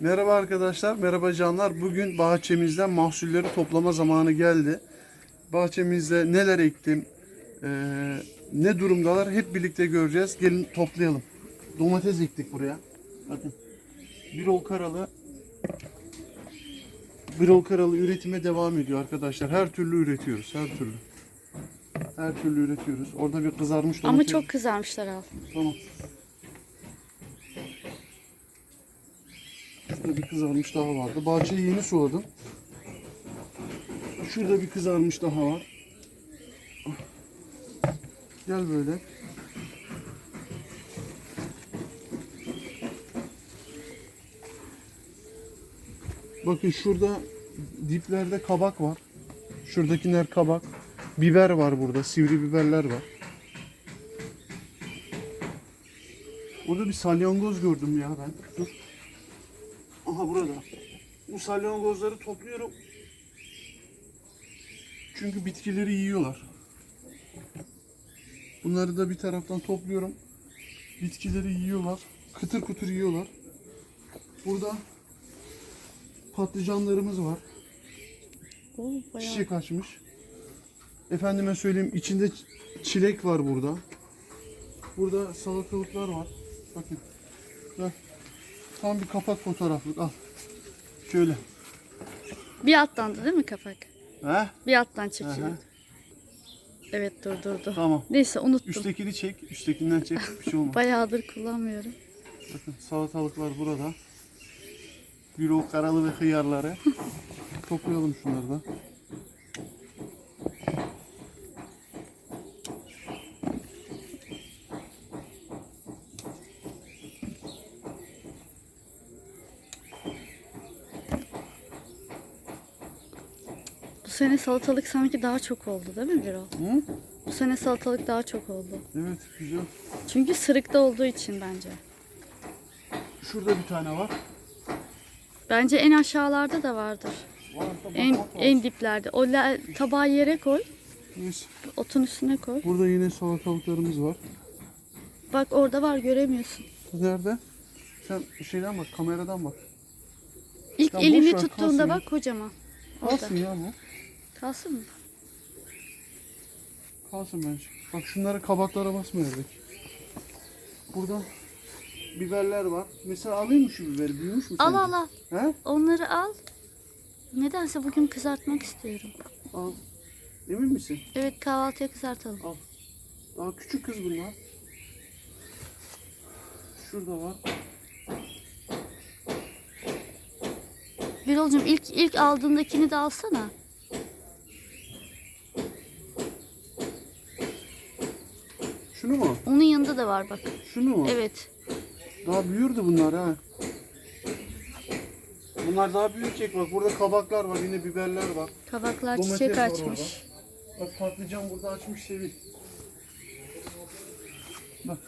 Merhaba arkadaşlar, merhaba canlar. Bugün bahçemizden mahsulleri toplama zamanı geldi. Bahçemizde neler ektim, eee, ne durumdalar hep birlikte göreceğiz. Gelin toplayalım. Domates ektik buraya. Bakın. Bir ol karalı bir ol karalı üretime devam ediyor arkadaşlar. Her türlü üretiyoruz, her türlü. Her türlü üretiyoruz. Orada bir kızarmış Ama domates. çok kızarmışlar al. Tamam. Bir kızarmış daha vardı. Bahçeyi yeni suladım. Şurada bir kızarmış daha var. Gel böyle. Bakın şurada diplerde kabak var. Şuradakiler kabak. Biber var burada. Sivri biberler var. Burada bir salyangoz gördüm ya ben. Dur. Aha burada. Bu salyangozları topluyorum. Çünkü bitkileri yiyorlar. Bunları da bir taraftan topluyorum. Bitkileri yiyorlar. Kıtır kıtır yiyorlar. Burada patlıcanlarımız var. Oo, bayağı. Çiçek açmış. Efendime söyleyeyim içinde çilek var burada. Burada salatalıklar var. Bakın. Bak. Tam bir kapak fotoğraflık al. Şöyle. Bir alttandı değil mi kapak? He? Bir alttan Aha. çekiyor. Evet durdurdu. Tamam. Neyse unuttum. Üsttekini çek. Üsttekinden çek. Bir şey olmaz. Bayağıdır kullanmıyorum. Bakın salatalıklar burada. Bir o karalı ve hıyarları. Toplayalım şunları da. Sene salatalık sanki daha çok oldu değil mi Birol? Hı? Bu sene salatalık daha çok oldu. Evet güzel. Çünkü sırıkta olduğu için bence. Şurada bir tane var. Bence en aşağılarda da vardır. Var En lazım. en diplerde. O la- tabağı yere koy. Neyse. Otun üstüne koy. Burada yine salatalıklarımız var. Bak orada var göremiyorsun. Nerede? Sen şeyden bak, kameradan bak. İlk Ya elini tuttuğunda bak kocaman. Orada. Kalsın ya bu. Kalsın mı? Kalsın bence. Bak şunları kabaklara basmayalım. Burada biberler var. Mesela alayım mı şu biberi? Büyümüş mü Al sence? al al. He? Onları al. Nedense bugün kızartmak istiyorum. Al. Emin misin? Evet kahvaltıya kızartalım. Daha küçük kız bunlar. Şurada var. Birol'cum ilk ilk aldığındakini de alsana. Şunu mu? Onun yanında da var bak. Şunu mu? Evet. Daha büyürdü bunlar ha. Bunlar daha büyüyecek bak. Burada kabaklar var, yine biberler var. Kabaklar Domates çiçek var açmış. Bak patlıcan burada açmış sevil. Bak.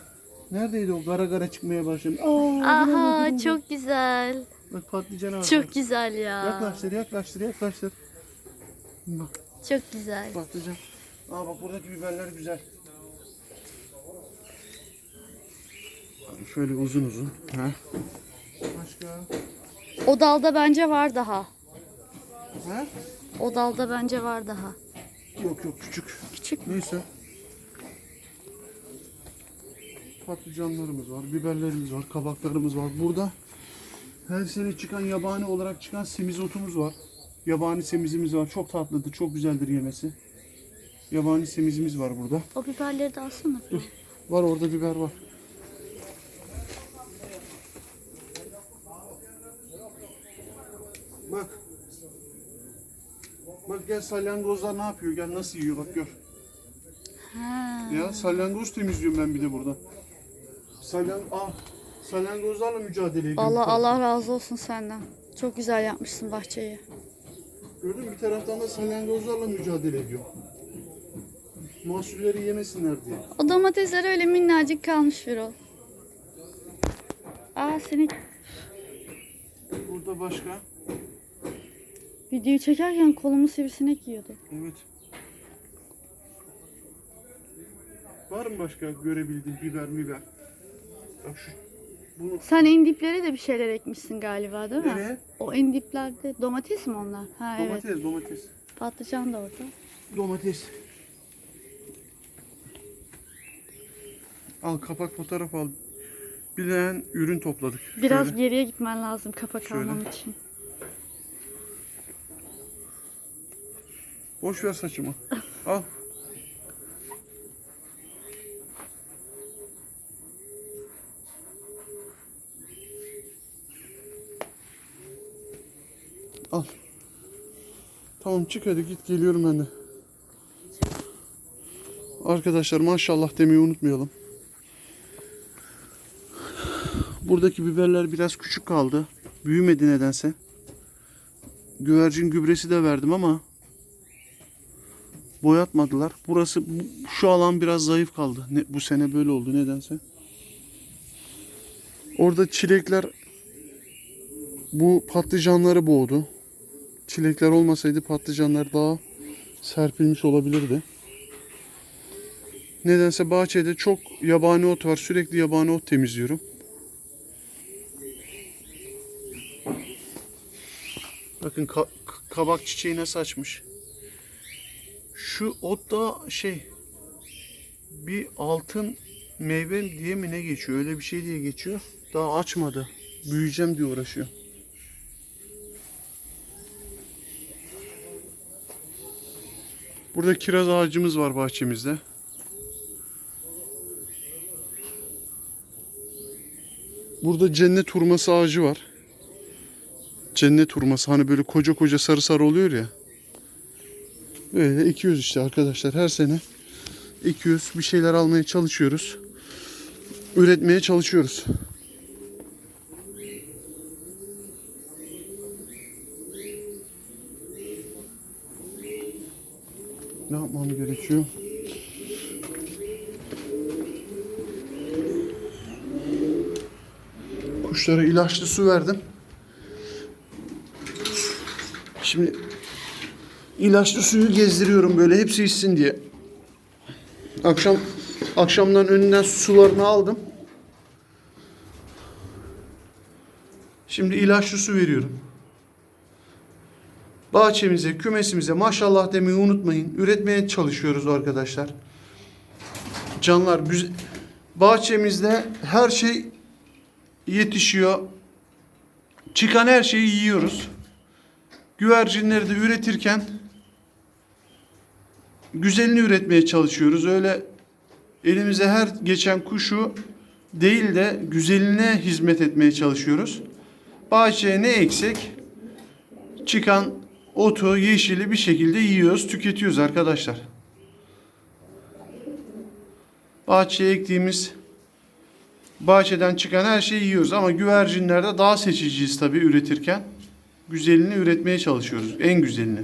Neredeydi o? Gara gara çıkmaya başladı. Aa, Aha çok güzel. Bak patlıcana bak. Çok güzel ya. Yaklaştır, yaklaştır, yaklaştır. Bak Çok güzel. patlıcan. Aa bak buradaki biberler güzel. Şöyle uzun uzun. Ha. Başka? O dalda bence var daha. Ha? O dalda bence var daha. Yok yok küçük. Küçük mü? Neyse. Patlıcanlarımız var, biberlerimiz var, kabaklarımız var. Burada her sene çıkan yabani olarak çıkan semizotumuz var. Yabani semizimiz var. Çok tatlıdır, çok güzeldir yemesi. Yabani semizimiz var burada. O biberleri de alsana. Dur. Var orada biber var. Bak gel salyangozlar ne yapıyor? Gel nasıl yiyor bak gör. Ha. Ya salyangoz temizliyorum ben bir de burada. Salyan ah salyangozlarla mücadele ediyorum. Allah Allah razı olsun senden. Çok güzel yapmışsın bahçeyi. Gördün mü? Bir taraftan da salyangozlarla mücadele ediyor. Mahsulleri yemesinler diye. O domatesler öyle minnacık kalmış Birol. Aa seni Burada başka. Videoyu çekerken kolumu sivrisinek yiyordu. Evet. Var mı başka görebildiğin biber biber? Bak şu Bunu Sen en diplere de bir şeyler ekmişsin galiba değil mi? nereye? O en diplerde domates mi onlar? Ha evet. Domates, domates. Patlıcan da orada. Domates. Al kapak fotoğraf al. Bilen ürün topladık. Biraz Şöyle. geriye gitmen lazım kapak Şöyle. almam için. Boş ver saçımı. Al. Al. Tamam çık hadi git geliyorum ben de. Arkadaşlar maşallah demeyi unutmayalım. Buradaki biberler biraz küçük kaldı. Büyümedi nedense. Güvercin gübresi de verdim ama boyatmadılar. Burası bu- şu alan biraz zayıf kaldı. Ne, bu sene böyle oldu nedense. Orada çilekler bu patlıcanları boğdu. Çilekler olmasaydı patlıcanlar daha serpilmiş olabilirdi. Nedense bahçede çok yabani ot var. Sürekli yabani ot temizliyorum. Bakın ka- kabak çiçeği nasıl açmış. Şu ot da şey bir altın meyve diye mi ne geçiyor? Öyle bir şey diye geçiyor. Daha açmadı. Büyüyeceğim diye uğraşıyor. Burada kiraz ağacımız var bahçemizde. Burada cennet hurması ağacı var. Cennet hurması hani böyle koca koca sarı sarı oluyor ya. Böyle 200 işte arkadaşlar her sene 200 bir şeyler almaya çalışıyoruz. Üretmeye çalışıyoruz. Ne yapmam gerekiyor? Kuşlara ilaçlı su verdim. Şimdi ilaçlı suyu gezdiriyorum böyle hepsi içsin diye. Akşam akşamdan önünden sularını aldım. Şimdi ilaçlı su veriyorum. Bahçemize, kümesimize maşallah demeyi unutmayın. Üretmeye çalışıyoruz arkadaşlar. Canlar. Bahçemizde her şey yetişiyor. Çıkan her şeyi yiyoruz. Güvercinleri de üretirken güzelini üretmeye çalışıyoruz. Öyle elimize her geçen kuşu değil de güzeline hizmet etmeye çalışıyoruz. Bahçeye ne eksik? Çıkan otu, yeşili bir şekilde yiyoruz, tüketiyoruz arkadaşlar. Bahçeye ektiğimiz bahçeden çıkan her şeyi yiyoruz ama güvercinlerde daha seçiciyiz tabii üretirken. Güzelini üretmeye çalışıyoruz. En güzelini.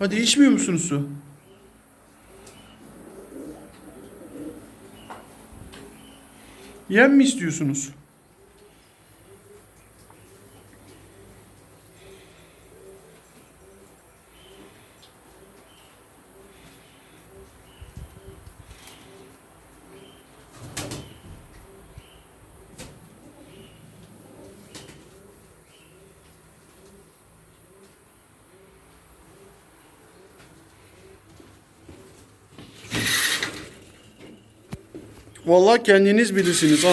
Hadi içmiyor musunuz su? Yem mi istiyorsunuz? Vallahi kendiniz bilirsiniz ha.